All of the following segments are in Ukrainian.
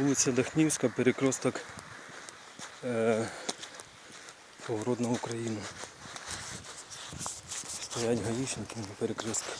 Вулиця Дахнівська, перекресток е, поворот на Україну. Стоять гаїшники на перекрестку.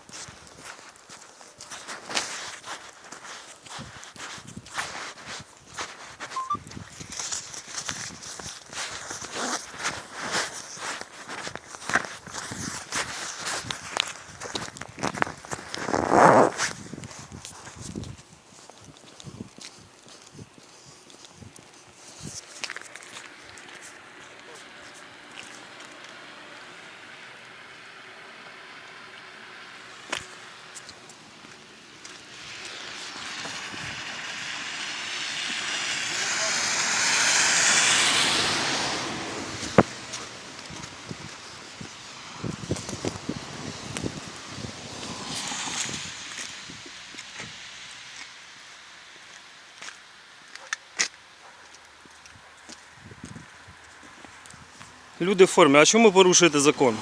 Люди в формі, а чому порушуєте закон?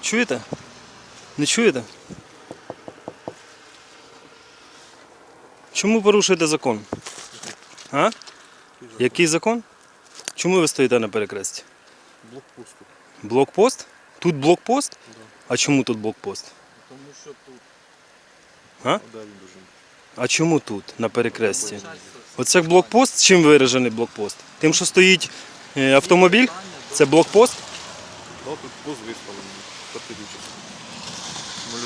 Чуєте? Не чуєте? Чому порушуєте закон? А? Який закон? Чому ви стоїте на перекресті? Блокпосту. Блокпост? Тут блокпост? А чому тут блокпост? Тому що тут. А? А чому тут, на перекресті? Оце блокпост, чим виражений блокпост? Тим, що стоїть е, автомобіль, це блокпост. Тут пост виставлений.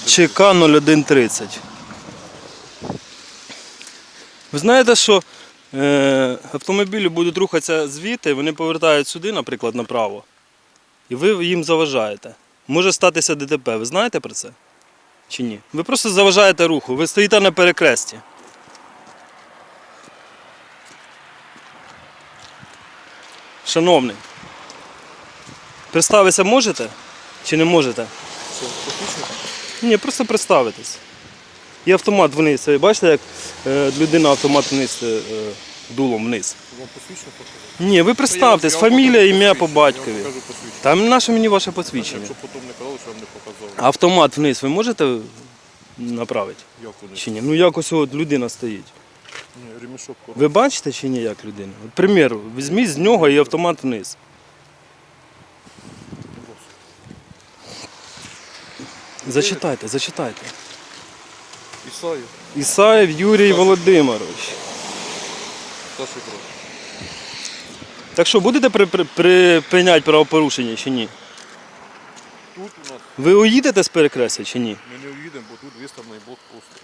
ЧК 0130. Ви знаєте, що е, автомобілі будуть рухатися звідти, вони повертають сюди, наприклад, направо, і ви їм заважаєте. Може статися ДТП. Ви знаєте про це? Чи ні? Ви просто заважаєте руху, ви стоїте на перекресті. Шановний, представитися можете чи не можете? Що. Ні, просто представитись. І автомат вниз. Ви бачите, як е, людина автомат вниз е, е, дулом вниз. Вам посвідчення покажу? Ні, ви представтесь, Я вам фамілія, покажу ім'я по посвідчення, батькові. Вам покажу посвідчення. Там наше мені ваше посвідчення. Якщо потім не казали, що я вам не показав. Автомат вниз ви можете направити? Як вони? Чи ні? Ну якось от людина стоїть. Ні, ремішок Ви бачите чи ні, як людина? От, примір, візьміть з нього і автомат вниз. Зачитайте, зачитайте. Ісаїв, Ісаєв Юрій Володимирович. старший брат. Так що будете при, при, припиняти правопорушення чи ні? Тут у нас Ви уїдете з перекрестя чи ні? ми не уїдемо, бо тут виставлений блокпост.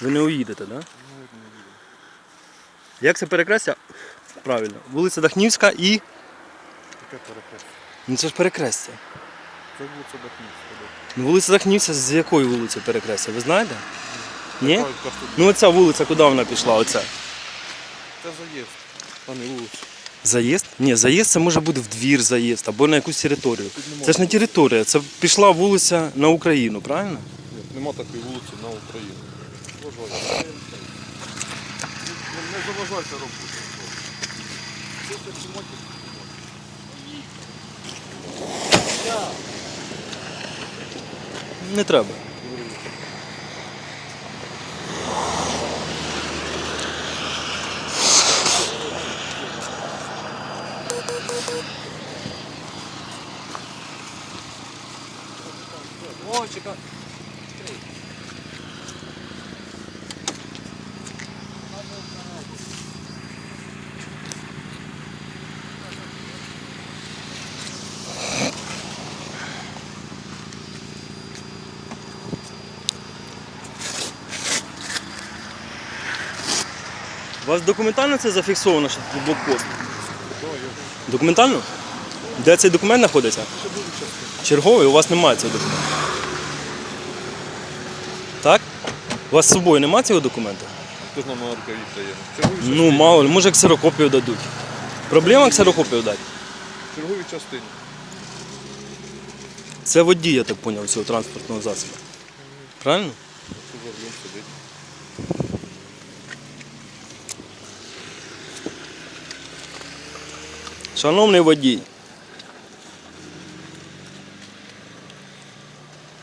Ви не уїдете, так? Да? Як це перекрестя? Правильно. Вулиця Дахнівська і. Таке перехрест. Ну це ж перекрестя. Це вулиця Дахнівська. Ну, вулиця Дахнівська з якої вулиці перекрестя? Ви знаєте? Ні? Ну оця вулиця, куди вона пішла? Оця. Це заїзд, а не вулиця. Заїзд? Ні, заїзд це може бути в двір заїзд або на якусь територію. Це ж не територія, це пішла вулиця на Україну, правильно? Ні, Нема такої вулиці на Україні. Не, заважайте роботу. Не треба. О, чекай. Вас документально це зафіксовано, що тут блокпост? Документально? Де цей документ знаходиться? Черговий, у вас немає цього документу. Так? У вас з собою немає цього ж нам на рукаві дає? Чергові Ну, мало, ли, може ксерокопію дадуть. Проблема ксерокопію дати. Чергові частини. Це водій, я так зрозумів, цього транспортного засобу. Правильно? Що за рулем сидить? Шановний водій.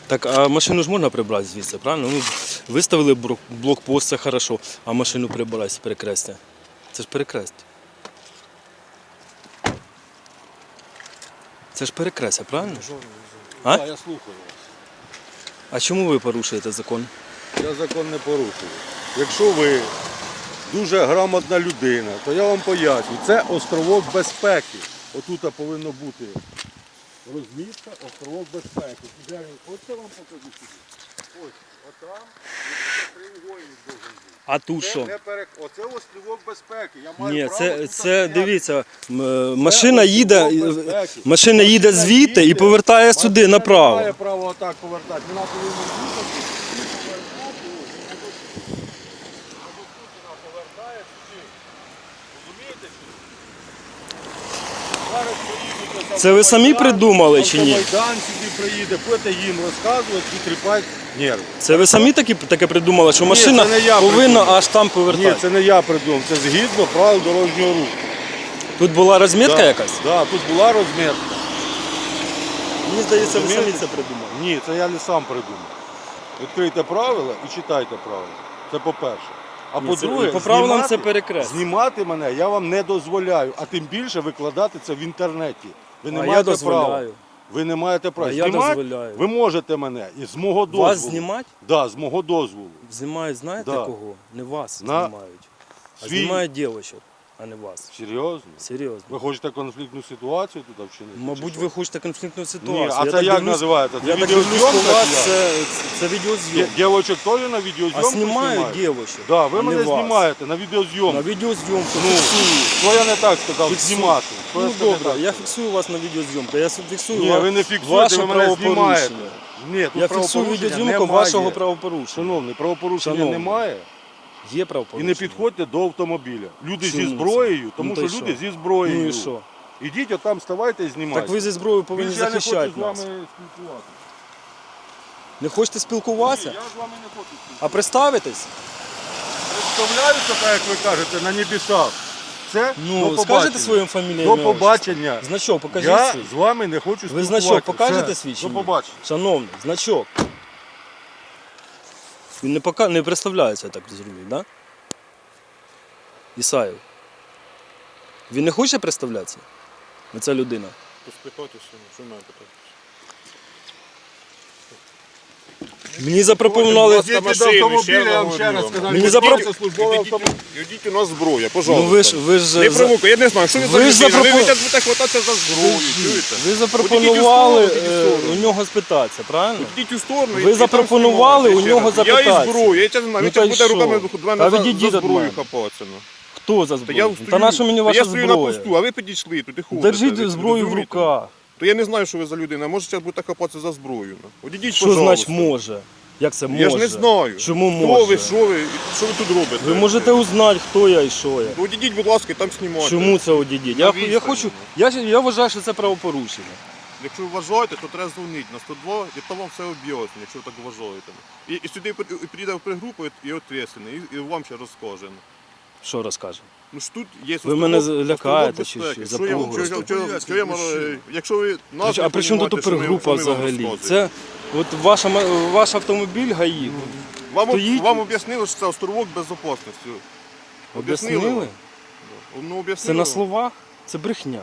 Так, а машину ж можна прибрати звідси, правильно? Ну, виставили блокпост, це хорошо, а машину прибрати з перекрестя. Це ж перекрестя. Це ж перекрестя, правильно? А? Я слухаю вас. А чому ви порушуєте закон? Я закон не порушую. Якщо ви дуже грамотна людина, то я вам поясню. Це островок безпеки. Отут повинно бути розмітка, островок безпеки. Оце вам покажу сюди. Ось, отам, треугольник должен бути. А тут що? не перек... Оце острівок безпеки. Я маю Ні, право це, тут це стояти. дивіться, м, машина їде, острівок безпеки. машина їде звідти і повертає сюди машина направо. Має права отак повертати. Вона повинна їхати і повертати. ось, вона тут- вона тут вона повертає сюди. Розумієте? Зараз приїдуть на Це ви самі придумали чи ні? Автомайдан сюди приїде, будете їм розказувати і тріпати нерви. Це ви самі такі, таке придумали, що машина це не я повинна придумав. аж там Ні, повертати? це не я придумав, це згідно правил дорожнього руху. Тут була розмітка Да, якась? Да, тут була розмітка. Мені здається, ви самі це придумали. Ні, це я не сам придумав. Відкрийте правила і читайте правила. Це по-перше. А Ні, по-друге, це- по правилам це перекрест. Знімати мене я вам не дозволяю, а тим більше викладати це в інтернеті. Ви не А я маєте дозволяю. права. Ви не маєте права. А я Знімати дозволяю. ви можете мене і з мого дозволу. Вас знімати? Да, з мого дозволу. Знімають, знаєте Да. кого? Не вас На знімають. А свій- знімають дівчат, а не вас. Серйозно? Серйозно. Ви хочете конфліктну ситуацію тут вчинити? Мабуть, ви хочете конфліктну ситуацію. Ні, а Я це так як дивлюсь- називається? Це Я так дивлюсь, відеозйомка у вас чи як? це, це Ді- відеозйомка. Дівочок теж на відеозйомку А знімають дівчат. Да, ви а мене не вас. знімаєте на На відеозйомку. відеозйомку Ну, фіксую. я не так сказав? Фіксую. Знімати. Ну я сказав добре, так? я фіксую вас на відеозйомку. Я фіксую Ні, ва- ви не фіксуєте, ваше ви мене знімаєте. Ні, тут Я фіксую правопорушення відеозйомку немає. вашого правопорушення. Шановний, правопорушення Шановний. немає. Є І правопорушення. не підходьте до автомобіля. Люди Чому зі це? зброєю, тому Ну, що та й люди що? зі зброєю. Ну і що? Ідіть отам, ставайте і знімайте. Так ви зі зброєю повинні Більше я не хочу з вами нас. спілкуватися. Не хочете спілкуватися? Ні, я з вами не хочу спілкуватися. А представитись? Представляюся, так як ви кажете, на небесах. Це до Ну, побачення. скажете свою фамілію? До ім'я, отчество? побачення. Значок покажіть Я свій. з вами не хочу спілкуватися. Ви значок покажете Все. свій чи До ні? побачення. Шановний, значок. Він не, пока... не представляється, я так розумію, да? Ісаєв. Він не хоче представлятися? Ця людина. Поспитайтеся, що має питати. Мені запропонували. Ідіть до автомобіля, я вам ще раз сказав. Мені. Йдіть у нас зброя, Ну пожалуйста. ви ж ви ж Не за- провокуйте, я не знаю, що ви за Ви ж ви будете хвататися за зброю, чуєте? ви запропонували Ідіть у сторону, е, у сторону. у нього спитатися, правильно? Йдіть у сторону. Ви і- і там запропонували знімайте у нього ще раз. Я запитатися. і зброю, я не знаю, Ну він та й зараз буде що? руками до Та мене за, відійдіть за від зброю мене. хапатися. ну. Хто за Та зброю? Та на що мені та ваша я стою на зброя? посту, а ви підійшли, туди ходите. Держіть ви зброю в розумієте? руках. То я не знаю, що ви за людина, може зараз будете хапатися за зброю. ну. Одійдіть, Що значить може? Як це може? Я ж не знаю. Чому Хто може? ви, що ви, що ви тут робите? Ви можете узнати, хто я і що я. То Одійдіть, будь ласка, і там знімайте. Чому це одійдіть? Я, відстані. я хочу. Я, я вважаю, що це правопорушення. Якщо ви вважаєте, то треба дзвонити на 102, і там вам все об'яснять, якщо ви так вважаєте. І, і сюди при- і прийде пригрупа і відповідальний, і, і вам ще розкаже. Що розкаже? Ну ж тут є Ви мене островок- лякаєте чи безпеки. що? Що я вам- Запугуєте? що- що- що я маю- Якщо ви нас а при чому тут понімаєте, що ми- опергрупа що ми вам взагалі? розказуємо? Це от ваша, ма- ваш автомобіль ГАІ. Вам, стоїть- вам об'яснили, що це островок безопасності. Об'яснили? Об'яснили? Ну, Це на вам? словах? Це брехня.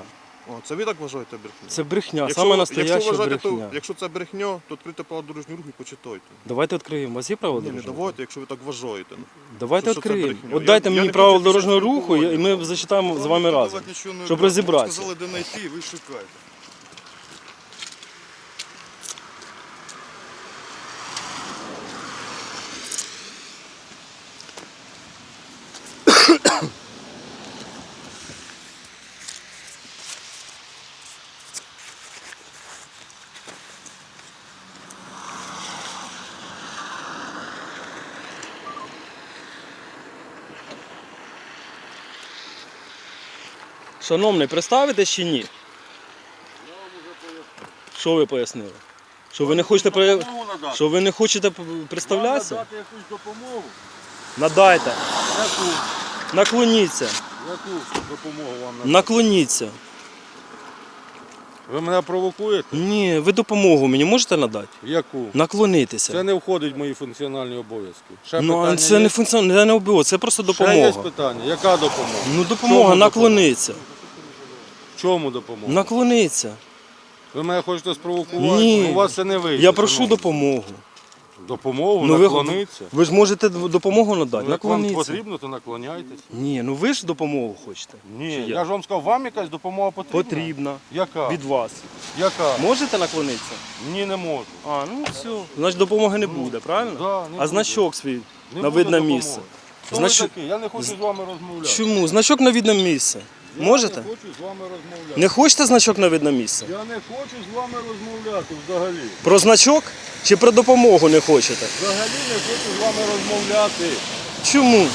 О, це ви так вважаєте брехню? Це брехня, Якщо- саме якщо настояща вважаєте, брехня. То, якщо це брехня, то відкрите право дорожнього руху і почитайте. Давайте відкриємо. У вас є право Ні, не дорожнього? давайте, якщо ви так вважаєте. Давайте Що- що це відкриємо. брехня? От Я- дайте я мені не право хочу дорожнього руху, і і ми зачитаємо з вами разом. щоб розібратися. Сказали, де знайти, ви шукаєте. Шановний, представитесь чи ні? Що ви пояснили? Що ви не хочете при- що ви не хочете представлятися? надати якусь допомогу. Надайте. Яку, Наклоніться. яку допомогу вам надати? Наклоніться. Ви мене провокуєте? Ні, ви допомогу мені можете надати? Яку? Наклонитися. Це не входить в мої функціональні обов'язки. Ще ну, питання це є? не функціонально, це не обов'язок, це просто Ще є питання. Яка допомога? Ну, допомога, Чому наклонитися. В чому допомога? Наклонитися. Ви мене хочете спровокувати? Ні. Ну, у вас це не вийде. Я прошу допомогу. Допомогу, Ну, ви, наклонитися. ви ж можете допомогу надати. Ну, як вам потрібно, то наклоняйтесь. Ні, ну ви ж допомогу хочете. Ні, Чи я ж вам сказав, вам якась допомога потрібна? Потрібна. Яка? Від вас. Яка? Можете наклонитися? Ні, не можу. А, ну все. Значить допомоги не буде, правильно? да, не а буде. значок свій Не на буде видне допомоги. місце. Хто Значок- ви такий? Я не хочу з вами розмовляти. Чому? Значок на видне місце. Я Можете? не хочу з вами розмовляти. Не хочете значок на видне місце? Я не хочу з вами розмовляти взагалі. Про значок чи про допомогу не хочете? Взагалі не хочу з вами розмовляти. Чому?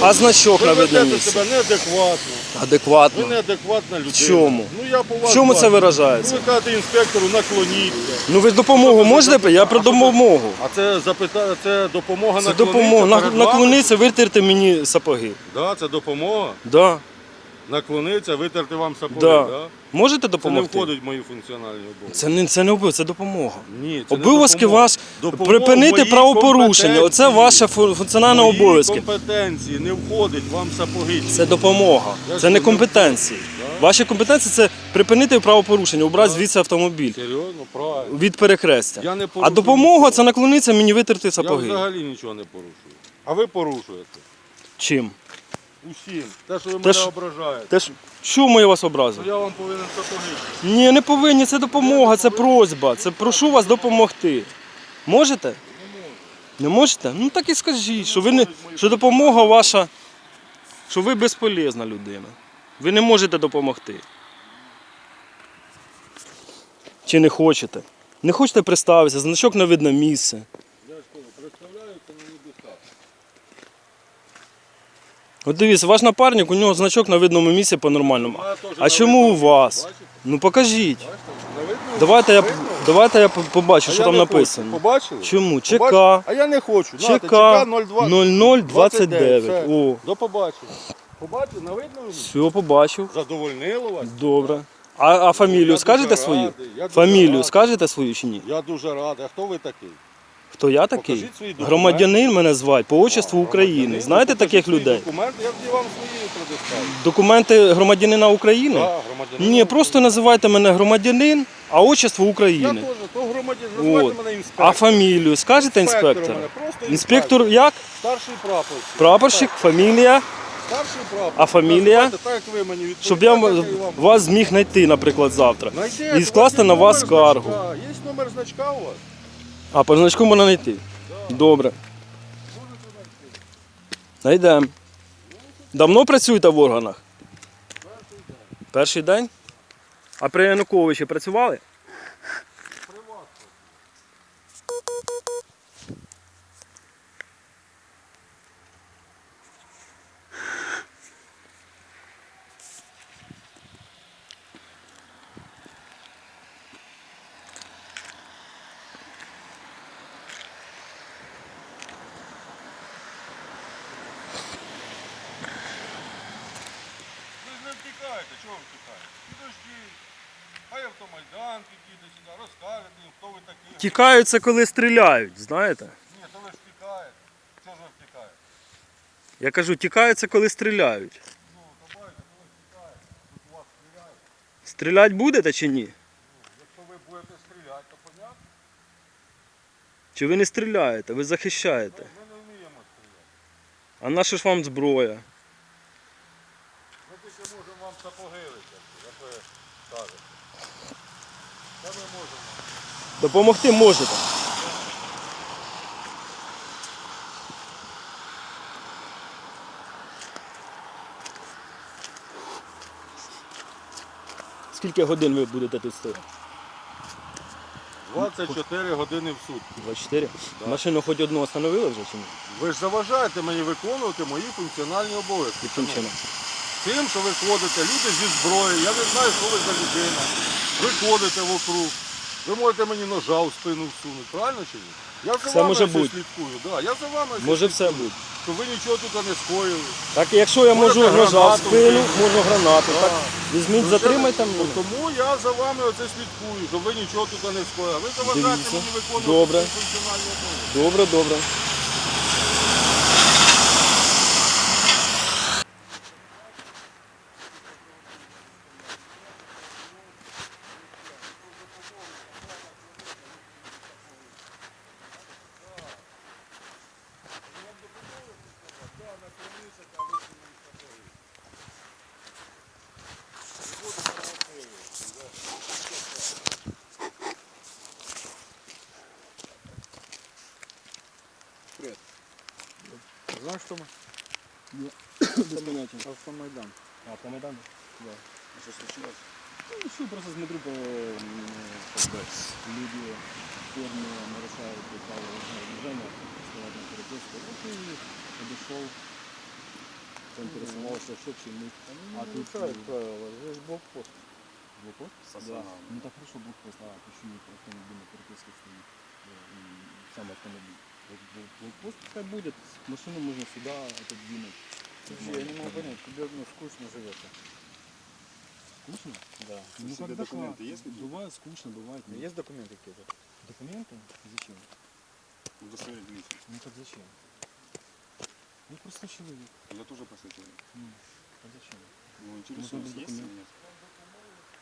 А значок Ви на видне ведете місце? себе неадекватно. Ви Адекватно. неадекватна людина. чому? Ну я по вас В чому це бачу. виражається? Ви кажете інспектору наклоніться. Ну ви допомогу можете? Я про ви- допомогу. А це запита... це допомога Це наклонитися допомога. Перед вами? Наклонитися, витерти мені сапоги. Да, це допомога. Да. Наклонитися, витерти вам сапоги. Да. Да. Можете Це не допомогти? входить в мої функціональні обов'язки. Це не це не обов'язок, це допомога. Ні, це не Обов'язки допомога. вас Допомога припинити моїй правопорушення. Оце компетенції. ваше фу- функціональне Мої обов'язки. компетенції не входить вам сапоги. Це допомога. Я Це ж не не- компетенції. Да. Ваші компетенції це припинити правопорушення, убрати звідси автомобіль Серйозно, правильно. від перехрестя. Я не А порушую допомога нічого. це наклонитися мені витерти Я сапоги. взагалі нічого не порушую. А ви порушуєте. Чим? Усім. Те, що ви мене ж- ображаєте. Те ж чому я вас образив? я вам повинен сапоги. Ні, не повинні, це допомога, це просьба. Це прошу вас допомогти. Можете? Не можете? Ну так і скажіть, що ви не що допомога ваша, що ви безполезна людина. Ви не можете допомогти. Чи не хочете? Не хочете представитися, значок на видне місце. От дивіться, ваш напарник, у нього значок на видному місці по-нормальному. А чому у вас? Ну покажіть. Давайте я, давайте я побачу, що там написано. Побачили? Чому? ЧК. А я не хочу. ЧК ЧК 02. 0029. Все. О, До побачення. Побачили? На видному місці? все, побачив. Задовольнило вас? Добре. А, а фамілію Я скажете свою? Фамілію скажете свою чи ні? Я дуже радий. А хто ви такий? Хто я такий? Покажіть свої документи. Громадянин мене звать по отчеству України. Знаєте таких людей? Документи, я вам свої предоставлю. Документи громадянина України? Громадянин. Ні, просто називайте мене громадянин, а отчество Я України. теж, то От. мене інспектор. А фамілію скажете Інспектор мене, просто Інспектор як? Старший прапорщик. Прапорщик, фамілія, Старший прапорщик. А фамілія? Називайте Так, як ви мені відповідаєте, щоб я так і вам. вас зміг знайти, наприклад, завтра. Знайдете, І скласти на вас вас номер скаргу. значка. Є номер значка у вас? А, по значку можна знайти. Добре. Найдемо. Давно працюєте в органах? Перший день? А при Януковичі працювали? Ви ж не втікаєте, чого ви втікаєте? Підождіть. Хай автомайдан підійде сюди, розкажете їм, Тікають це коли стріляють, знаєте? Ні, то ж втікаєте. Чого ж ви втікаєте? Я кажу, тікають це коли стріляють. Ну, то бачите, то ви втікаєте. Тут у вас стріляють. Стріляти будете чи ні? Якщо ви будете стріляти, то понятно. Чи ви не стріляєте, ви захищаєте? Ми не вміємо стріляти. А наша ж вам зброя? Ми тільки можемо вам сапоги витягти, як ви кажете. Та ми можемо. Допомогти можете. Скільки годин ви будете тут стояти? 24 години в сутки. 24? Машину хоч одну остановили вже чи ні? Ви ж заважаєте мені виконувати мої функціональні обов'язки. Яким чином? Тим, що ви ходите, люди зі зброєю, я не знаю, що ви за людина. Ви ходите вокруг. Ви можете мені ножа у спину всунути, правильно чи ні? Я за Все вами може бути. слідкую. Да, я за вами Може слідкую, все бути. Щоб ви нічого тут не скоїли. Так якщо я Можете можу ножа в гранату спину, вкинути. можу гранату, так візьміть, Ну, затримайте мене. Тому я за вами оце слідкую, щоб ви нічого тут не скоїли. Ви заважаєте Дивіться. мені виконувати Добре. свої функціональні обов'язки. Добре, добре. Знаешь, что мы? Без поняття. Автомайдан. А, по Майдану? Да. Что случилось? Ну, все, просто смотрю, по, как бы, люди форме нарушают правила дорожного движения, стоят на перекрестке. Вот и подошел, поинтересовался, что к чему. А тут правила, здесь блокпост. Блокпост? Да. Ну так хорошо, блокпост, а почему автомобиль на перекрестке стоит? Сам автомобиль. Вот бл- Блокпост пускай будет, машину можно сюда отодвинуть. Слушай, я не могу понять, тебе ну, скучно живется. Скучно? Да. Ну, когда документы есть какие-то? Бывает скучно, бывает нет. Есть документы какие-то? Документы? Зачем? Удостоверить личность. Ну так зачем? Ну просто человек. Я тоже посвятил. Ну, а зачем? Ну, интересует, интересует, есть или нет?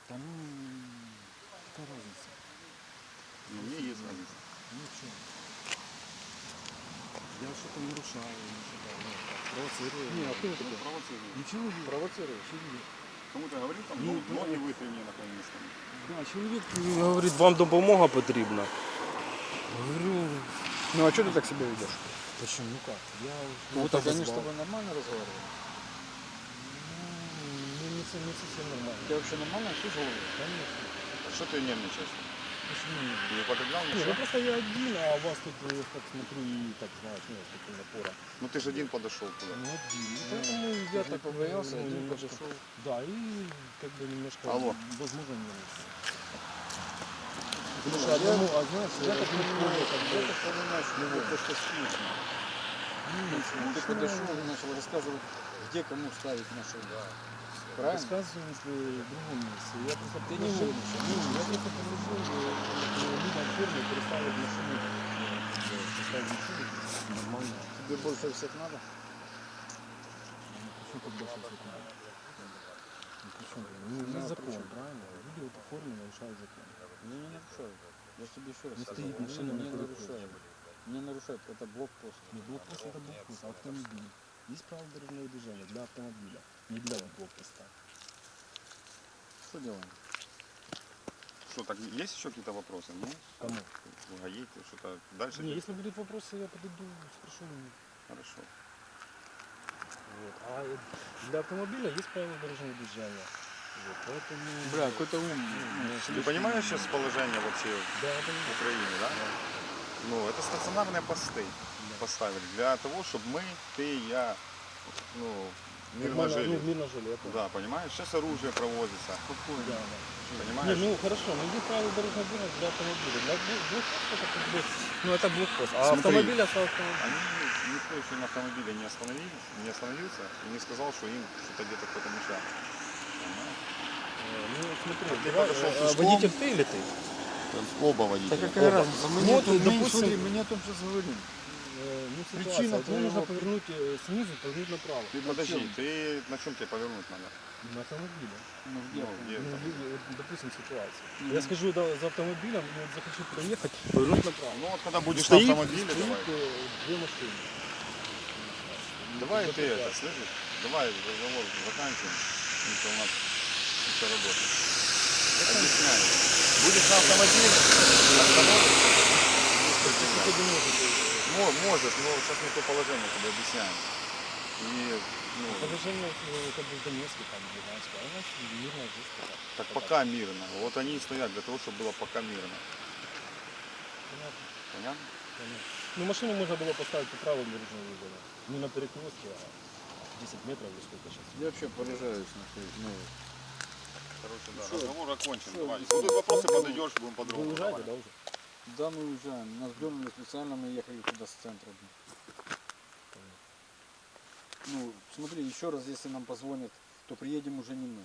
Да ну, какая разница? Ну, мне есть разница. Ну что? Я что-то нарушаю, не что-то, ну, так, провоцирую. Не, а ты Ну, кто? Провоцируешь. Ну человек. Провоцируешь. Человек. Кому-то говорил там, Ну, ну, ноги вытри мне на твоем месте. Да, чоловік говорить, вам допомога потрібна. Говорю, Ну а что ты так себя ведешь? почему, ну как? Я Ну, вот так они с обозвал. тобой нормально разговаривают? Ну, не, со- не совсем нормально. Ты вообще нормально чувствовал? Конечно. А что ты нервничаешь? Почему нет? Не Не, ну ничего? просто я один, а у вас тут, э, как смотрю, и так, знаешь, ну, с таким напором. Ну, ты же один подошел туда. Ну, один. Ну, поэтому я так побоялся, ну, один немножко- подошел. Да, и как бы немножко, Алло. возможно, нервничаю. Потому что одному, а знаешь, Я так одному понимаю, как бы, я так понимаю, что ну, то, что скучно. Скучно. Ты подошел и начал рассказывать, где кому ставить машину. Правильно? В другом месте. Я просто Ты не. Ну, я просто предложил э, людям в форме переставить машину. э, Поставить машину. Нормально. Тебе больше всех надо? Ну, Причем как больше всех надо? Ну, причем, ну, Ну, закон, правильно? Люди в этой форме нарушают закон. Мне не нарушают. Я тебе еще раз Не сказал. стоит машина не на перекрестке. нарушают. Не нарушают, это блокпост. Не блокпост это блокпост, автомобиль. Есть правила дорожного движения для автомобиля, не для блокпоста. Что делаем? Что, так есть еще какие-то вопросы? Ну, Кому? гаите, что-то дальше. Не, если будут вопросы, я подойду, спрошу. Хорошо. Вот. А для автомобиля есть правила дорожного движения. Вот, поэтому... Бля, какой-то умный. Ну, Ты понимаешь сейчас положение вообще Да, в. Украине, да? Ну, это стационарные посты поставили для того, чтобы мы, ты я, ну, мирно Нормально, жили. Ну, мирно жили, я понял. Да, понимаешь? Сейчас оружие провозится, Да, да. Не, понимаешь? ну хорошо, но есть правила дорожного движения для автомобиля. Для блок- блокпоста это как бы, ну это блокпост. А Смотри. автомобиль. Они никто еще на автомобиле не остановились, не остановился и не сказал, что им что-то где-то кто-то мешает. Понимаешь? Э, Ну смотри, Ты давай, подошел э, пешком. водитель ты или ты? Оба водителя. Да какая разница? Мы, Ну, не, вот, о том- мы, допустим- смотри, мы не о том сейчас говорим. Э, Ну, Причина ситуация. Вот мне нужно твоего- повернуть э, снизу, повернуть направо. Ты подожди, ты на чем тебе повернуть надо? На автомобиле. Ну, где? Ну, где Ну, там? люди, вот, допустим, ситуация. Мгм. Я скажу да, за автомобилем, и вот захочу проехать, повернуть направо. Ну вот когда будешь Стоит- на автомобиле, стоит, давай. э, две машины. Давай Вот ты так. это, слышишь? Давай разговор заканчиваем. потому что у нас еще работа. Объясняю. Будешь на автомобиле, остановишься. Сегодня может, Мо- Может, но сейчас не то положение тебе объясняем. И, ну, Положение э, как бы в Донецке, там, в Луганске, а у нас мирная жизнь так пока мирно. Вот они и стоят для того, чтобы было пока мирно. Понятно, Понятно? понятно. Ну, машину можно было поставить по правилам дорожного движения. Не на перекрестке, а 10 метров или сколько сейчас. Я вообще поражаюсь. нахуй, Ну, Короче, да, разговор окончен. Давайте. Будут вопросы, подойдешь, будем подробно. разговаривать. да, вже? Да, мы уезжаем. Нас дернули специально, мы ехали туда с центра. Ну, смотри, еще раз, если нам позвонят, то приедем уже не мы.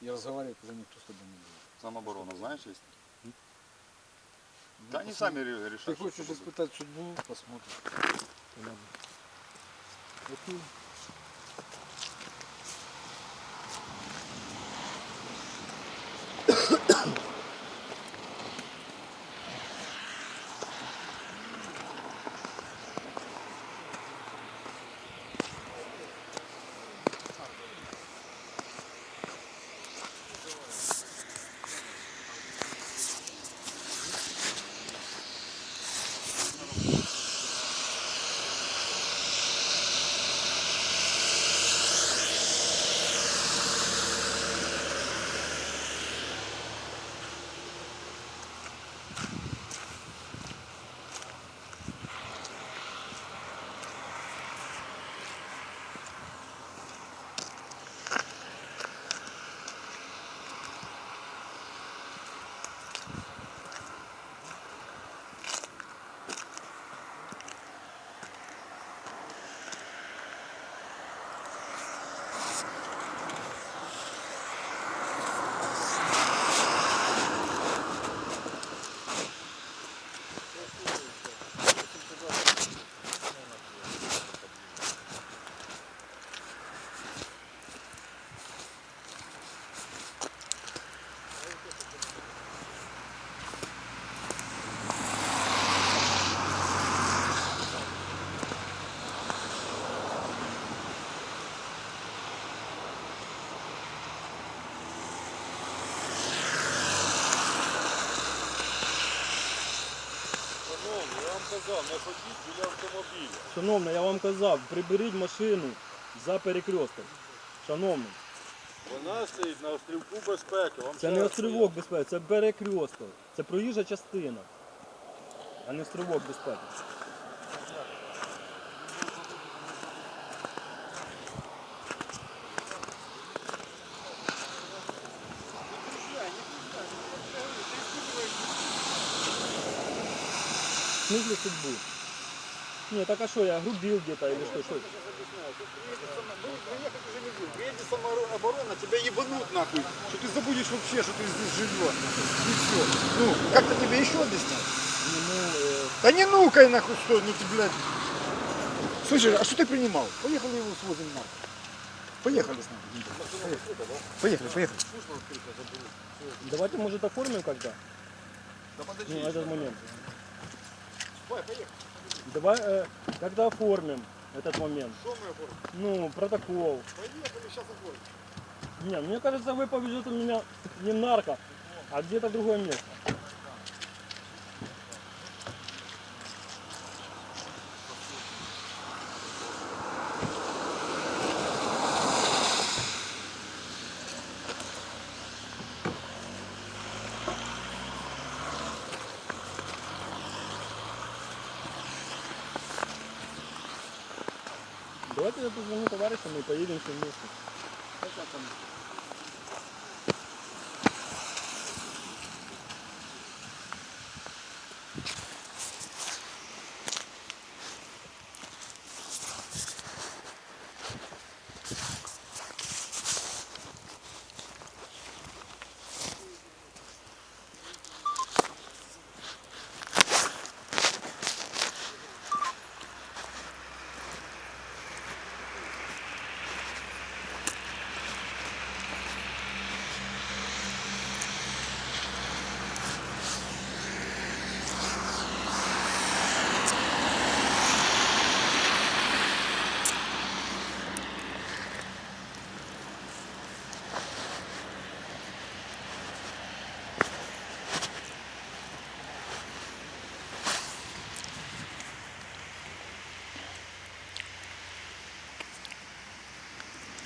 И разговаривать уже никто с тобой не будет. Самооборона, знаешь, есть? Да они сами ре- решат. Ты хочешь испытать судьбу, посмотрим. Шановні, казав, не ходіть біля автомобіля. Шановний, я вам казав, приберіть машину за перекресток. Шановний, Вона стоїть на острівку безпеки. Вам це ще не раз острівок безпеки, це перекресток. Це проїжджа частина, а не острівок безпеки. Смысле судьбу? Не, так а что, я грубил где-то или что? что? Приедет самооборона, тебя ебанут нахуй, что ты забудешь вообще, что ты здесь живешь. И все. Ну, как-то тебе еще объяснять? Да не ну-ка нахуй что, ну ты, блядь. Слушай, а что ты принимал? Поехали его свозим нахуй. Поехали с нами. Поехали, поехали. Давайте, может, оформим когда? Ну, этот момент. Давай, э, когда оформим этот момент? Что мы оформим? Ну, протокол. Поехали, сейчас оформим. Не, мне кажется, вы повезете меня не в нарко, а где-то в другое место.